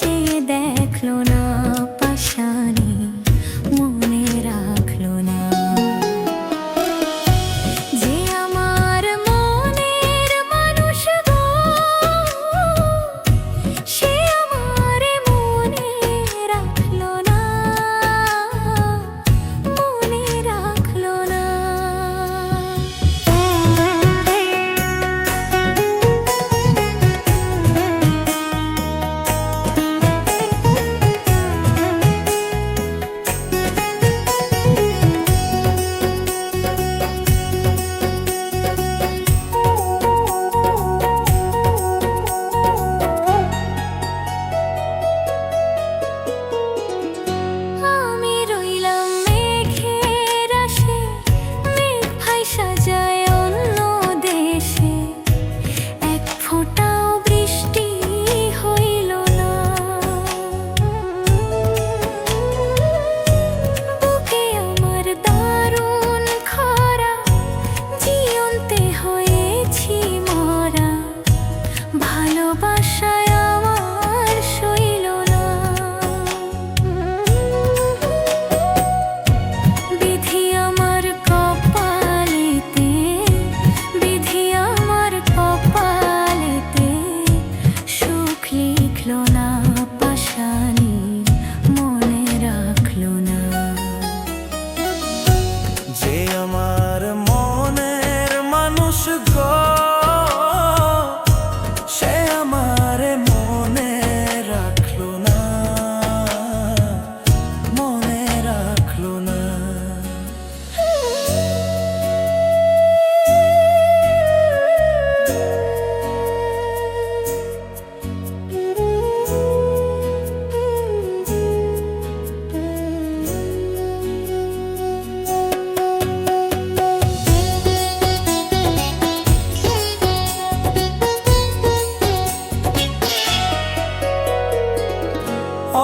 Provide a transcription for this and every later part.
চেয়ে দেখলো না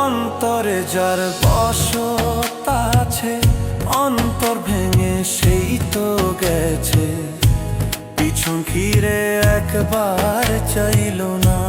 অন্তরে যার বসত আছে অন্তর ভেঙে সেই তো গেছে। পিছন ঘিরে একবার চাইল না।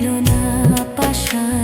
দেখল না পাশা